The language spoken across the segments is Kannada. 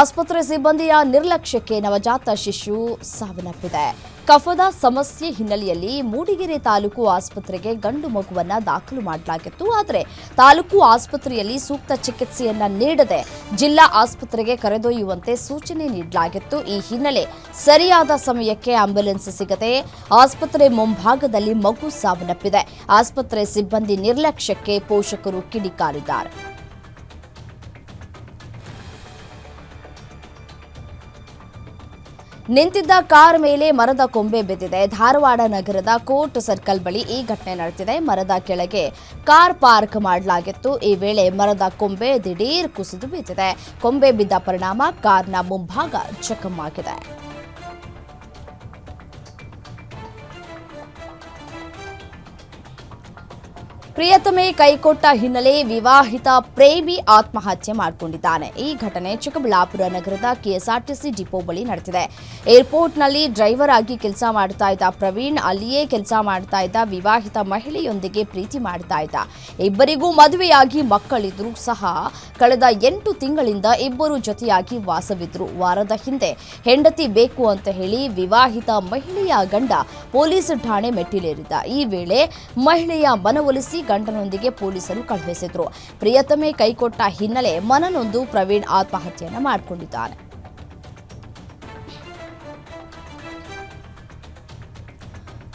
ಆಸ್ಪತ್ರೆ ಸಿಬ್ಬಂದಿಯ ನಿರ್ಲಕ್ಷ್ಯಕ್ಕೆ ನವಜಾತ ಶಿಶು ಸಾವನ್ನಪ್ಪಿದೆ. ಕಫದ ಸಮಸ್ಯೆ ಹಿನ್ನೆಲೆಯಲ್ಲಿ ಮೂಡಿಗೆರೆ ತಾಲೂಕು ಆಸ್ಪತ್ರೆಗೆ ಗಂಡು ಮಗುವನ್ನ ದಾಖಲು ಮಾಡಲಾಗಿತ್ತು. ಆದರೆ ತಾಲೂಕು ಆಸ್ಪತ್ರೆಯಲ್ಲಿ ಸೂಕ್ತ ಚಿಕಿತ್ಸೆಯನ್ನ ನೀಡದೆ ಜಿಲ್ಲಾ ಆಸ್ಪತ್ರೆಗೆ ಕರೆದೊಯ್ಯುವಂತೆ ಸೂಚನೆ ನೀಡಲಾಗಿತ್ತು. ಈ ಹಿನ್ನೆಲೆ ಸರಿಯಾದ ಸಮಯಕ್ಕೆ ಆಂಬ್ಯುಲೆನ್ಸ್ ಸಿಗದೆ ಆಸ್ಪತ್ರೆ ಮುಂಭಾಗದಲ್ಲಿ ಮಗು ಸಾವನ್ನಪ್ಪಿದೆ. ಆಸ್ಪತ್ರೆ ಸಿಬ್ಬಂದಿ ನಿರ್ಲಕ್ಷ್ಯಕ್ಕೆ ಪೋಷಕರು ಕಿಡಿಕಾರಿದ್ದಾರೆ. ನಿಂತಿದ್ದ ಕಾರ್ ಮೇಲೆ ಮರದ ಕೊಂಬೆ ಬಿದ್ದಿದೆ. ಧಾರವಾಡ ನಗರದ ಕೋರ್ಟ್ ಸರ್ಕಲ್ ಬಳಿ ಈ ಘಟನೆ ನಡೆದಿದೆ. ಮರದ ಕೆಳಗೆ ಕಾರ್ ಪಾರ್ಕ್ ಮಾಡಲಾಗಿತ್ತು. ಈ ವೇಳೆ ಮರದ ಕೊಂಬೆ ದಿಢೀರ್ ಕುಸಿದು ಬಿದ್ದಿದೆ ಕೊಂಬೆ ಬಿದ್ದ ಪರಿಣಾಮ ಕಾರ್ನ ಮುಂಭಾಗ ಜಖಂ ಪ್ರಿಯತಮೆ ಕೈಕೊಟ್ಟ ಹಿನ್ನೆಲೆ ವಿವಾಹಿತ ಪ್ರೇಮಿ ಆತ್ಮಹತ್ಯೆ ಮಾಡಿಕೊಂಡಿದ್ದಾನೆ. ಈ ಘಟನೆ ಚಿಕ್ಕಬಳ್ಳಾಪುರ ನಗರದ ಕೆಎಸ್ಆರ್ಟಿಸಿ ಡಿಪೋ ಬಳಿ ನಡೆದಿದೆ. ಏರ್ಪೋರ್ಟ್ನಲ್ಲಿ ಡ್ರೈವರ್ ಆಗಿ ಕೆಲಸ ಮಾಡ್ತಾ ಇದ್ದ ಪ್ರವೀಣ್ ಅಲ್ಲಿಯೇ ಕೆಲಸ ಮಾಡ್ತಾ ಇದ್ದ ವಿವಾಹಿತ ಮಹಿಳೆಯೊಂದಿಗೆ ಪ್ರೀತಿ ಮಾಡ್ತಾ ಇದ್ದ. ಇಬ್ಬರಿಗೂ ಮದುವೆಯಾಗಿ ಮಕ್ಕಳಿದ್ರು ಸಹ ಕಳೆದ ಎಂಟು ತಿಂಗಳಿಂದ ಇಬ್ಬರು ಜೊತೆಯಾಗಿ ವಾಸವಿದ್ರು. ವಾರದ ಹಿಂದೆ ಹೆಂಡತಿ ಬೇಕು ಅಂತ ಹೇಳಿ ವಿವಾಹಿತ ಮಹಿಳೆಯ ಗಂಡ ಪೊಲೀಸ್ ಠಾಣೆ ಮೆಟ್ಟಿಲೇರಿದ್ದ. ಈ ವೇಳೆ ಮಹಿಳೆಯ ಮನವೊಲಿಸಿ ಗಂಡನೊಂದಿಗೆ ಪೊಲೀಸರು ಕಳುಹಿಸಿದ್ರು. ಪ್ರಿಯತಮೆ ಕೈಕೊಟ್ಟ ಹಿನ್ನೆಲೆ ಮನನೊಂದು ಪ್ರವೀಣ್ ಆತ್ಮಹತ್ಯೆಯನ್ನು ಮಾಡಿಕೊಂಡಿದ್ದಾನೆ.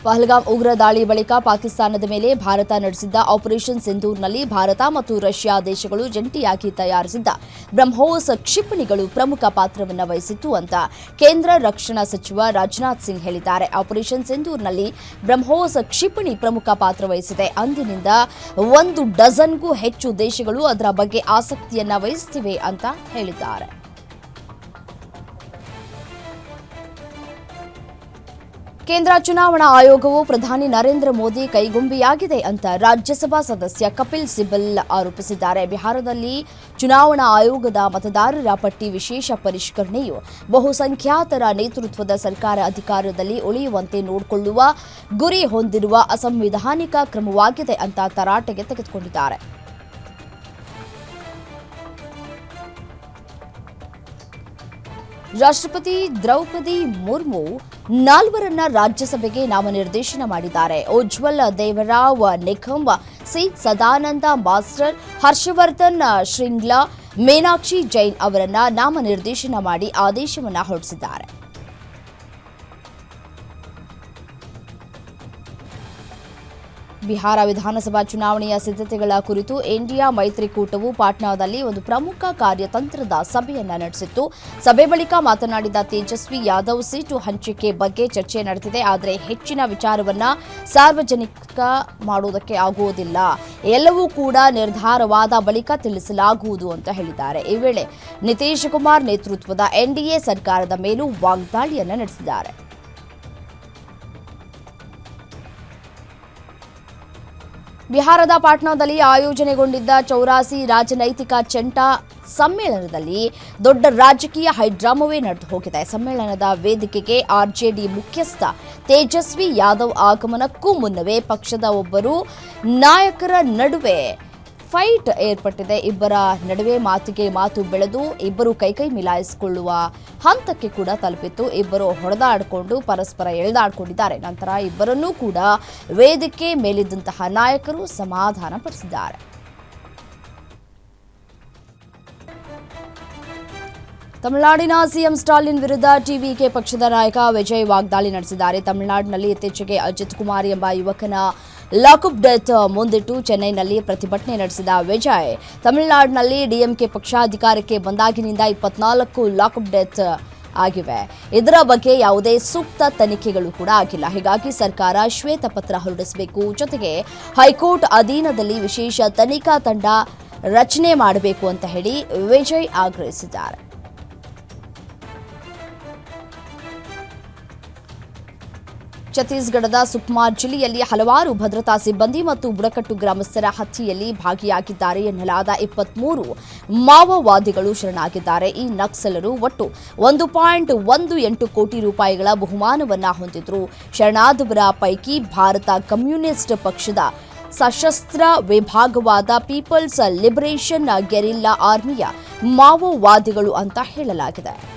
ಪಹಲ್ಗಾಮ್ ಉಗ್ರ ದಾಳಿ ಬಳಿಕ ಪಾಕಿಸ್ತಾನದ ಮೇಲೆ ಭಾರತ ನಡೆಸಿದ್ದ ಆಪರೇಷನ್ ಸಿಂಧೂರ್ನಲ್ಲಿ ಭಾರತ ಮತ್ತು ರಷ್ಯಾ ದೇಶಗಳು ಜಂಟಿಯಾಗಿ ತಯಾರಿಸಿದ್ದ ಬ್ರಹ್ಮೋಸ್ ಕ್ಷಿಪಣಿಗಳು ಪ್ರಮುಖ ಪಾತ್ರವನ್ನು ವಹಿಸಿತ್ತು ಅಂತ ಕೇಂದ್ರ ರಕ್ಷಣಾ ಸಚಿವ ರಾಜನಾಥ್ ಸಿಂಗ್ ಹೇಳಿದ್ದಾರೆ. ಆಪರೇಷನ್ ಸಿಂಧೂರ್ನಲ್ಲಿ ಬ್ರಹ್ಮೋಸ್ ಕ್ಷಿಪಣಿ ಪ್ರಮುಖ ಪಾತ್ರ ವಹಿಸಿದೆ. ಅಂದಿನಿಂದ ಒಂದು ಡಜನ್ಗೂ ಹೆಚ್ಚು ದೇಶಗಳು ಅದರ ಬಗ್ಗೆ ಆಸಕ್ತಿಯನ್ನ ವಹಿಸುತ್ತಿವೆ ಅಂತ ಹೇಳಿದ್ದಾರೆ. ಕೇಂದ್ರ ಚುನಾವಣಾ ಆಯೋಗವು ಪ್ರಧಾನಿ ನರೇಂದ್ರ ಮೋದಿ ಕೈಗೊಂಬೆಯಾಗಿದೆ ಅಂತ ರಾಜ್ಯಸಭಾ ಸದಸ್ಯ ಕಪಿಲ್ ಸಿಬಲ್ ಆರೋಪಿಸಿದ್ದಾರೆ. ಬಿಹಾರದಲ್ಲಿ ಚುನಾವಣಾ ಆಯೋಗದ ಮತದಾರರ ಪಟ್ಟಿ ವಿಶೇಷ ಪರಿಷ್ಕರಣೆಯು ಬಹುಸಂಖ್ಯಾತರ ನೇತೃತ್ವದ ಸರ್ಕಾರ ಅಧಿಕಾರದಲ್ಲಿ ಉಳಿಯುವಂತೆ ನೋಡಿಕೊಳ್ಳುವ, ಗುರಿ ಹೊಂದಿರುವ ಅಸಂವಿಧಾನಿಕ ಕ್ರಮವಾಗಿದೆ ಅಂತ ತರಾಟೆಗೆ ತೆಗೆದುಕೊಂಡಿದ್ದಾರೆ. ರಾಷ್ಟ್ರಪತಿ ದ್ರೌಪದಿ ಮುರ್ಮು ನಾಲ್ವರನ್ನ ರಾಜ್ಯಸಭೆಗೆ ನಾಮನಿರ್ದೇಶನ ಮಾಡಿದ್ದಾರೆ. ಉಜ್ವಲ್ ದೇವರಾವ್ ನಿಖಂಬ ಸಿ. ಸದಾನಂದ, ಮಾಸ್ಟರ್ ಹರ್ಷವರ್ಧನ್ ಶೃಂಗ್ಲಾ ಮೀನಾಕ್ಷಿ ಜೈನ್ ಅವರನ್ನ ನಾಮನಿರ್ದೇಶನ ಮಾಡಿ ಆದೇಶವನ್ನು ಹೊರಡಿಸಿದ್ದಾರೆ. ಬಿಹಾರ ವಿಧಾನಸಭಾ ಚುನಾವಣೆಯ ಸಿದ್ಧತೆಗಳ ಕುರಿತು ಇಂಡಿಯಾ ಮೈತ್ರಿಕೂಟವು ಪಾಟ್ನಾದಲ್ಲಿ ಒಂದು ಪ್ರಮುಖ ಕಾರ್ಯತಂತ್ರದ ಸಭೆಯನ್ನು ನಡೆಸಿತ್ತು. ಸಭೆ ಬಳಿಕ ಮಾತನಾಡಿದ ತೇಜಸ್ವಿ ಯಾದವ್ ಸೀಟು ಹಂಚಿಕೆ ಬಗ್ಗೆ ಚರ್ಚೆ ನಡೆದಿದೆ. ಆದರೆ ಹೆಚ್ಚಿನ ವಿಚಾರವನ್ನ ಸಾರ್ವಜನಿಕ ಮಾಡುವುದಕ್ಕೆ ಆಗುವುದಿಲ್ಲ. ಎಲ್ಲವೂ ಕೂಡ ನಿರ್ಧಾರವಾದ ಬಳಿಕ ತಿಳಿಸಲಾಗುವುದು ಅಂತ ಹೇಳಿದ್ದಾರೆ. ಈ ವೇಳೆ ನಿತೀಶ್ ಕುಮಾರ್ ನೇತೃತ್ವದ ಎನ್ಡಿಎ ಸರ್ಕಾರದ ಮೇಲೂ ವಾಗ್ದಾಳಿಯನ್ನು ನಡೆಸಿದ್ದಾರೆ. ಬಿಹಾರದ ಪಾಟ್ನಾದಲ್ಲಿ ಆಯೋಜನೆಗೊಂಡಿದ್ದ ಚೌರಾಸಿ ರಾಜನೈತಿಕ ಚೆಂಟ ಸಮ್ಮೇಳನದಲ್ಲಿ ದೊಡ್ಡ ರಾಜಕೀಯ ಹೈಡ್ರಾಮವೇ ನಡೆದು ಹೋಗಿದೆ. ಸಮ್ಮೇಳನದ ವೇದಿಕೆಗೆ ಆರ್ಜೆಡಿ ಮುಖ್ಯಸ್ಥ ತೇಜಸ್ವಿ ಯಾದವ್ ಆಗಮನಕ್ಕೂ ಮುನ್ನವೇ ಪಕ್ಷದ ಒಬ್ಬರು ನಾಯಕರ ನಡುವೆ ಫೈಟ್ ಏರ್ಪಟ್ಟಿದೆ. ಇಬ್ಬರ ನಡುವೆ ಮಾತಿಗೆ ಮಾತು ಬೆಳೆದು ಇಬ್ಬರು ಕೈಕೈ ಮಿಲಾಯಿಸಿಕೊಳ್ಳುವ ಹಂತಕ್ಕೆ ಕೂಡ ತಲುಪಿತ್ತು. ಇಬ್ಬರು ಹೊಡೆದಾಡಿಕೊಂಡು ಪರಸ್ಪರ ಎಳೆದಾಡಿಕೊಂಡಿದ್ದಾರೆ. ನಂತರ ಇಬ್ಬರನ್ನೂ ಕೂಡ ವೇದಿಕೆ ಮೇಲಿದ್ದಂತಹ ನಾಯಕರು ಸಮಾಧಾನ ಪಡಿಸಿದ್ದಾರೆ. ತಮಿಳುನಾಡಿನ ಸಿಎಂ ಸ್ಟಾಲಿನ್ ವಿರುದ್ಧ ಟಿವಿಕೆ ಪಕ್ಷದ ನಾಯಕ ವಿಜಯ್ ವಾಗ್ದಾಳಿ ನಡೆಸಿದ್ದಾರೆ. ತಮಿಳುನಾಡಿನಲ್ಲಿ ಇತ್ತೀಚೆಗೆ ಅಜಿತ್ ಕುಮಾರ್ ಎಂಬ ಯುವಕನ ಲಾಕಪ್ ಡೆತ್ ಮುಂದಿಟ್ಟು ಚೆನ್ನೈನಲ್ಲಿ ಪ್ರತಿಭಟನೆ ನಡೆಸಿದ ವಿಜಯ್. ತಮಿಳುನಾಡಿನಲ್ಲಿ ಡಿಎಂಕೆ ಪಕ್ಷ ಅಧಿಕಾರಕ್ಕೆ ಬಂದಾಗಿನಿಂದ ಇಪ್ಪತ್ನಾಲ್ಕು ಲಾಕಪ್ ಡೆತ್ ಆಗಿವೆ. ಇದರ ಬಗ್ಗೆ ಯಾವುದೇ ಸೂಕ್ತ ತನಿಖೆಗಳು ಕೂಡ ಆಗಿಲ್ಲ. ಹೀಗಾಗಿ ಸರ್ಕಾರ ಶ್ವೇತಪತ್ರ ಹೊರಡಿಸಬೇಕು. ಜೊತೆಗೆ ಹೈಕೋರ್ಟ್ ಅಧೀನದಲ್ಲಿ ವಿಶೇಷ ತನಿಖಾ ತಂಡ ರಚನೆ ಮಾಡಬೇಕು ಅಂತ ಹೇಳಿ ವಿಜಯ್ ಆಗ್ರಹಿಸಿದ್ದಾರೆ. ಛತ್ತೀಸ್ಗಢದ ಸುಕ್ಮಾ ಜಿಲ್ಲೆಯಲ್ಲಿ ಹಲವಾರು ಭದ್ರತಾ ಸಿಬ್ಬಂದಿ ಮತ್ತು ಬುಡಕಟ್ಟು ಗ್ರಾಮಸ್ಥರ ಹತ್ಯೆಯಲ್ಲಿ ಭಾಗಿಯಾಗಿದ್ದಾರೆ ಎನ್ನಲಾದ ಇಪ್ಪತ್ಮೂರು ಮಾವೋವಾದಿಗಳು ಶರಣಾಗಿದ್ದಾರೆ. ಈ ನಕ್ಸಲರು ಒಟ್ಟು ಒಂದು ಪಾಯಿಂಟ್ ಒಂದು ಎಂಟು ಕೋಟಿ ರೂಪಾಯಿಗಳ ಬಹುಮಾನವನ್ನ ಹೊಂದಿದ್ರು. ಶರಣಾದವರ ಪೈಕಿ ಭಾರತ ಕಮ್ಯುನಿಸ್ಟ್ ಪಕ್ಷದ ಸಶಸ್ತ್ರ ವಿಭಾಗವಾದ ಪೀಪಲ್ಸ್ ಲಿಬರೇಷನ್ ಗೆರಿಲ್ಲಾ ಆರ್ಮಿಯ ಮಾವೋವಾದಿಗಳು ಅಂತ ಹೇಳಲಾಗಿದೆ.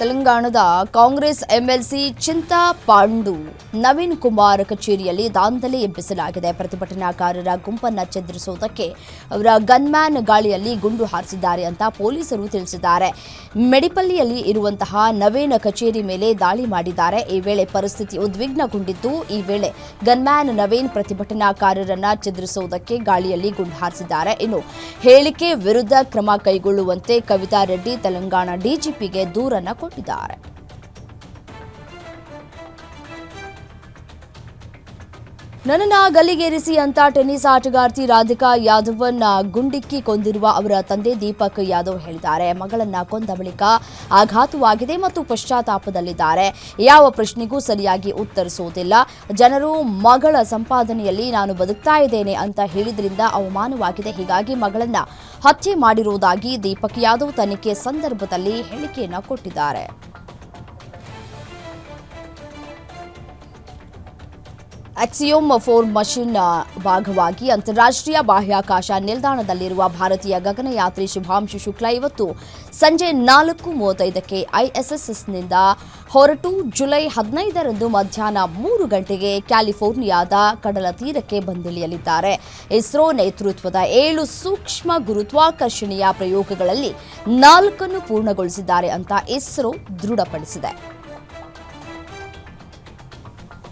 ತೆಲಂಗಾಣದ ಕಾಂಗ್ರೆಸ್ ಎಂಎಲ್ಸಿ ಚಿಂತಾ ಪಾಂಡು, ನವೀನ್ ಕುಮಾರ್ ಕಚೇರಿಯಲ್ಲಿ ದಾಂಧಲೆ ಎಬ್ಬಿಸಲಾಗಿದೆ. ಪ್ರತಿಭಟನಾಕಾರರ ಗುಂಪನ್ನು ಚದುರಿಸುವುದಕ್ಕೆ ಅವರ ಗನ್ಮ್ಯಾನ್ ಗಾಳಿಯಲ್ಲಿ ಗುಂಡು ಹಾರಿಸಿದ್ದಾರೆ ಅಂತ ಪೊಲೀಸರು ತಿಳಿಸಿದ್ದಾರೆ. ಮೆಡಿಪಲ್ಲಿಯಲ್ಲಿ ಇರುವಂತಹ ನವೀನ್ ಕಚೇರಿ ಮೇಲೆ ದಾಳಿ ಮಾಡಿದ್ದಾರೆ. ಈ ವೇಳೆ ಪರಿಸ್ಥಿತಿ ಉದ್ವಿಗ್ನಗೊಂಡಿದ್ದು, ಈ ವೇಳೆ ಗನ್ಮ್ಯಾನ್ ನವೀನ್ ಪ್ರತಿಭಟನಾಕಾರರನ್ನ ಚದುರಿಸುವುದಕ್ಕೆ ಗಾಳಿಯಲ್ಲಿ ಗುಂಡು ಹಾರಿಸಿದ್ದಾರೆ. ಇನ್ನು ಹೇಳಿಕೆ ವಿರುದ್ಧ ಕ್ರಮ ಕೈಗೊಳ್ಳುವಂತೆ ಕವಿತಾ ರೆಡ್ಡಿ, ತೆಲಂಗಾಣ ಡಿಜಿಪಿಗೆ ದೂರನ್ನ ಕೊಟ್ಟಿದ್ದಾರೆ ನನ್ನನ್ನ ಗಲ್ಲಿಗೇರಿಸಿ ಅಂತ ಟೆನ್ನಿಸ್ ಆಟಗಾರ್ತಿ ರಾಧಿಕಾ ಯಾದವನ್ನ ಗುಂಡಿಕ್ಕಿ ಕೊಂದಿರುವ ಅವರ ತಂದೆ ದೀಪಕ್ ಯಾದವ್ ಹೇಳಿದ್ದಾರೆ. ಮಗಳನ್ನ ಕೊಂದ ಬಳಿಕ ಆಘಾತವಾಗಿದೆ ಮತ್ತು ಪಶ್ಚಾತ್ತಾಪದಲ್ಲಿದ್ದಾರೆ. ಯಾವ ಪ್ರಶ್ನೆಗೂ ಸರಿಯಾಗಿ ಉತ್ತರಿಸುವುದಿಲ್ಲ. ಜನರು ಮಗಳ ಸಂಪಾದನೆಯಲ್ಲಿ ನಾನು ಬದುಕ್ತಾ ಇದ್ದೇನೆ ಅಂತ ಹೇಳಿದ್ರಿಂದ ಅವಮಾನವಾಗಿದೆ. ಹೀಗಾಗಿ ಮಗಳನ್ನ ಹತ್ಯೆ ಮಾಡಿರುವುದಾಗಿ ದೀಪಕ್ ಯಾದವ್ ತನಿಖೆ ಸಂದರ್ಭದಲ್ಲಿ ಹೇಳಿಕೆಯನ್ನು ಕೊಟ್ಟಿದ್ದಾರೆ. ಅಕ್ಸಿಯೋಮ್ ಫೋರ್ ಮಷಿನ್ ಭಾಗವಾಗಿ ಅಂತಾರಾಷ್ಟ್ರೀಯ ಬಾಹ್ಯಾಕಾಶ ನಿಲ್ದಾಣದಲ್ಲಿರುವ ಭಾರತೀಯ ಗಗನಯಾತ್ರಿ ಶುಭಾಂಶು ಶುಕ್ಲಾ ಇವತ್ತು ಸಂಜೆ ನಾಲ್ಕು ಮೂವತ್ತೈದಕ್ಕೆ ಐಎಸ್ಎಸ್ಎಸ್ನಿಂದ ಹೊರಟು ಜುಲೈ ಹದಿನೈದರಂದು ಮಧ್ಯಾಹ್ನ ಮೂರು ಗಂಟೆಗೆ ಕ್ಯಾಲಿಫೋರ್ನಿಯಾದ ಕಡಲ ತೀರಕ್ಕೆ ಬಂದಿಳಿಯಲಿದ್ದಾರೆ. ಇಸ್ರೋ ನೇತೃತ್ವದ ಏಳು ಸೂಕ್ಷ್ಮ ಗುರುತ್ವಾಕರ್ಷಣೆಯ ಪ್ರಯೋಗಗಳಲ್ಲಿ ನಾಲ್ಕನ್ನು ಪೂರ್ಣಗೊಳಿಸಿದ್ದಾರೆ ಅಂತ ಇಸ್ರೋ ದೃಢಪಡಿಸಿದೆ.